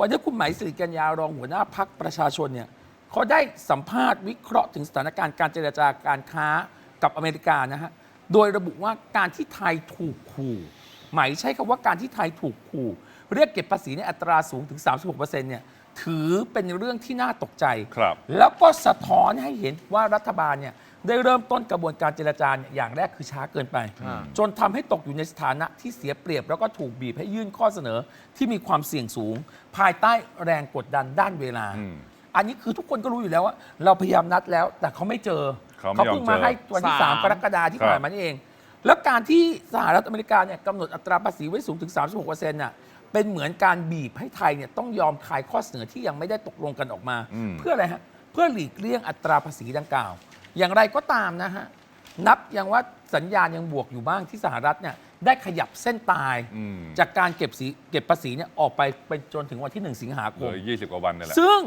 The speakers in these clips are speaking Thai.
วันนี้คุณไหมสิริกัญญารองหัวหน้าพักประชาชนเนี่ยเขาได้สัมภาษณ์วิเคราะห์ถึงสถานการณ์การเจรจาการค้ากับอเมริกานะฮะ โดยระบุว่าการที่ไทยถูกขู่ไหมใช้คำว่าการที่ไทยถูกขู่เรียกเก็บภาษีในอัตราสูงถึง 36%เนี่ยถือเป็นเรื่องที่น่าตกใจครับแล้วก็สะท้อนให้เห็นว่ารัฐบาลเนี่ย ได้เริ่มต้นกระบวนการเจรจาเนี่ยอย่างแรกคือช้าเกินไป อ่า จนทำให้ตกอยู่ในสถานะที่เสียเปรียบ แล้วก็ถูกบีบให้ยื่นข้อเสนอที่มีความเสี่ยงสูง ภายใต้แรงกดดันด้านเวลา อืม อันนี้คือทุกคนก็รู้อยู่แล้วว่า เราพยายามนัดแล้ว แต่เขาไม่เจอเขาไม่ยอมเพิ่งมาเจอให้วันที่สาม3กรกฎาคมที่ครับผ่านมานี่เอง แล้วการที่สหรัฐอเมริกาเนี่ยกำหนดอัตราภาษีไว้สูงถึง 36%น่ะเป็นเหมือนการบีบให้ไทยเนี่ยต้องยอมคายข้อเสนอที่ยังไม่ได้ตกลงกันออกมา อืม เพื่ออะไรฮะเพื่อหลีกเลี่ยงอัตราภาษีดังกล่าว อย่างไรก็ตามนะฮะ นับยังว่าสัญญาณยังบวกอยู่บ้างที่สหรัฐเนี่ยได้ขยับเส้นตาย อืมจากการเก็บสีเก็บภาษีเนี่ยออกไปเป็นจนถึงวันที่ 1 สิงหาคเลม ยยี่สิบกว่าวันนี่แหละ ซึ่ง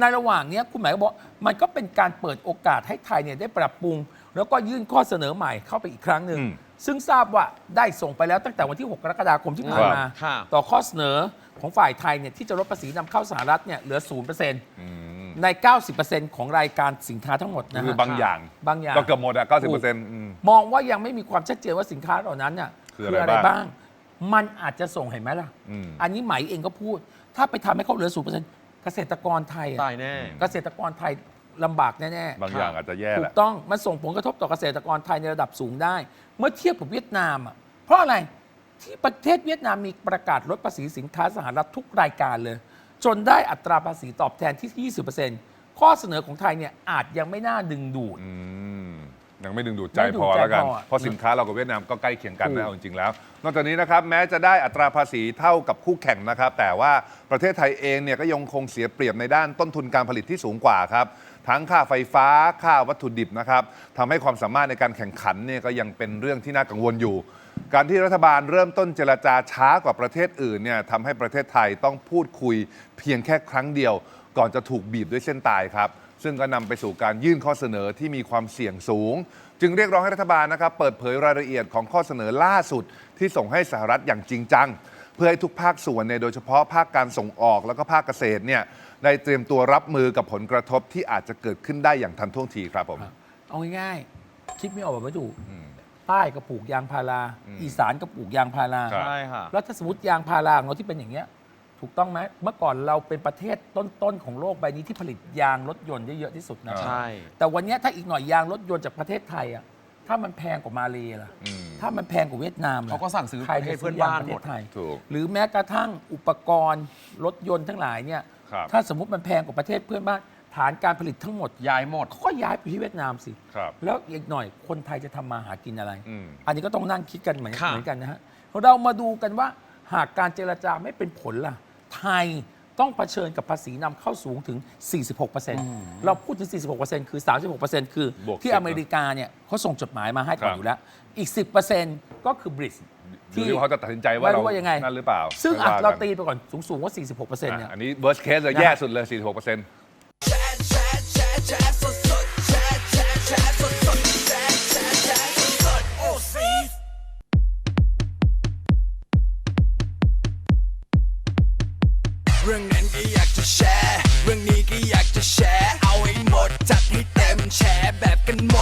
ในระหว่างเนี้ยคุณหมายก็บอกมันก็เป็นการเปิดโอกาสให้ไทยเนี่ยได้ปรับปรุง แล้วก็ยื่นข้อเสนอใหม่เข้าไปอีกครั้งหนึ่งอืมซึ่งทราบว่าได้ส่งไปแล้วตั้งแต่วันที่ 6 กรกฎาคมที่ผ่านมาค่ะ ต่อข้อเสนอของฝ่ายไทยเนี่ยที่จะลดภาษีนำเข้าสหรัฐเนี่ยเหลือ 0%อืม ใน 90%ของรายการสินค้าทั้งหมดนะคือฮะบางอย่าง บางอย่างก็เกือบหมดอะเก้าสิบเปอร์เซ็นต์มองว่ายังไม่มีความชัดเจนว่าสินค้าเหล่านั้นเนี่ยคืออะไรบ้าง มันอาจจะส่งเห็นไหมล่ะ อืม อันนี้ไหมเองก็พูด ถ้าไปทำให้เขาเหลือ 0%เกษตรกรไทยอะตายแน่ เกษตรกรไทยลำบากแน่บางอย่างอาจจะแย่ๆถูแหละ กต้องมันส่งผลกระทบต่อเกษตรกรไทยในระดับสูงได้ เมื่อเทียบกับเวียดนามอะเพราะอะไรที่ประเทศเวียดนามมีประกาศลดภาษีสินค้าสหรัฐทุกรายการเลย จนได้อัตราภาษีตอบแทนที่ 20%ข้อเสนอของไทยเนี่ยอาจยังไม่น่าดึงดูด อืมยังไม่ดึงดูดใจไม่ดึงพอใจแล้วกัน พออะเพราะสินค้าเรากับเวียดนามก็ใกล้เคียงกันถูนะก เอาจริงๆแล้ว นอกจากนี้นะครับแม้จะได้อัตราภาษีเท่ากับคู่แข่งนะครับ แต่ว่าประเทศไทยเองเนี่ยก็ยังคงเสียเปรียบในด้านต้นทุนการผลิตที่สูงกว่าครับ ทั้งค่าไฟฟ้าค่าวัตถุดิบนะครับทำให้ความสามารถในการแข่งขันเนี่ยก็ยังเป็นเรื่องที่น่ากังวลอยู่ การที่รัฐบาลเริ่มต้นเจรจาช้ากว่าประเทศอื่นเนี่ยทำให้ประเทศไทยต้องพูดคุยเพียงแค่ครั้งเดียว ก่อนจะถูกบีบด้วยเส้นตายครับ ซึ่งก็นำไปสู่การยื่นข้อเสนอที่มีความเสี่ยงสูง จึงเรียกร้องให้รัฐบาลนะครับเปิดเผยรายละเอียดของข้อเสนอล่าสุด ที่ส่งให้สหรัฐอย่างจริงจัง เพื่อให้ทุกภาคส่วนเนี่ยโดยเฉพาะภาคการส่งออกแล้วก็ภาคเกษตรเนี่ยได้เตรียมตัวรับมือกับผลกระทบที่อาจจะเกิดขึ้นได้อย่างทันท่วงทีครับผมเอาง่ายๆคิดไม่ออกแบบไม่ถูก ใต้ก็ปลูกยางพาราอืมอีสานก็ปลูกยางพาราครับ ใช่ค่ะ แล้วถ้าสมมติยางพาราของเราที่เป็นอย่างเงี้ย ถูกต้องไหมเมื่อก่อนเราเป็นประเทศต้นๆของโลกใบนี้ที่ผลิตยางรถยนต์ได้เยอะที่สุดนะอ่าใช่ แต่วันเนี้ยถ้าอีกหน่อยยางรถยนต์จากประเทศไทยอะถ้ามันแพงกว่ามาเลล่ะ อืมถ้ามันแพงกว่าเวียดนามล่ะเขาก็สั่งซื้อใครประเทจะศเพื่ซื้อนอยางบ้านประหเทมดศไทย ถูก หรือแม้กระทั่งอุปกรณ์รถยนต์ทั้งหลายเนี่ย ครับ ถ้าสมมุติมันแพงกว่าประเทศเพื่อนบ้าน ฐานการผลิตทั้งหมดย้ายหมดเขาก็ย้ายไปที่เวียดนามสิ ครับ แล้วอีกหน่อยคนไทยจะทำมาหากินอะไร อืม อันนี้ก็ต้องนั่งคิดกันเหมือนค่ะ เหมือนกันนะฮะ เรามาดูกันว่าหากการเจรจาไม่เป็นผลล่ะ ไทยต้องเผชิญกับภาษีนำเข้าสูงถึง 46%เราพูดถึง 46%คือ 36%คือบวกที่10อเมริกาเนี่ยเขาส่งจดหมายมาให้ก่อนครับ อยู่แล้ว อีก 10%ก็คือบริสดูที่ว่าเขาจะตัดสินใจว่าไม่เรารู้ว่ายังไง นั่นหรือเปล่าซึ่งไม่อะว่กันเราตีไปก่อนสูงๆว่า 46%เนี่ย อะอันนี้ worst case เลยนะฮะแย่สุดเลย 46เเรื่องนั้นก็อยากจะแชร์ เรื่องนี้ก็อยากจะแชร์ เอาให้หมดจัดให้เต็มแชร์แบบกันหมด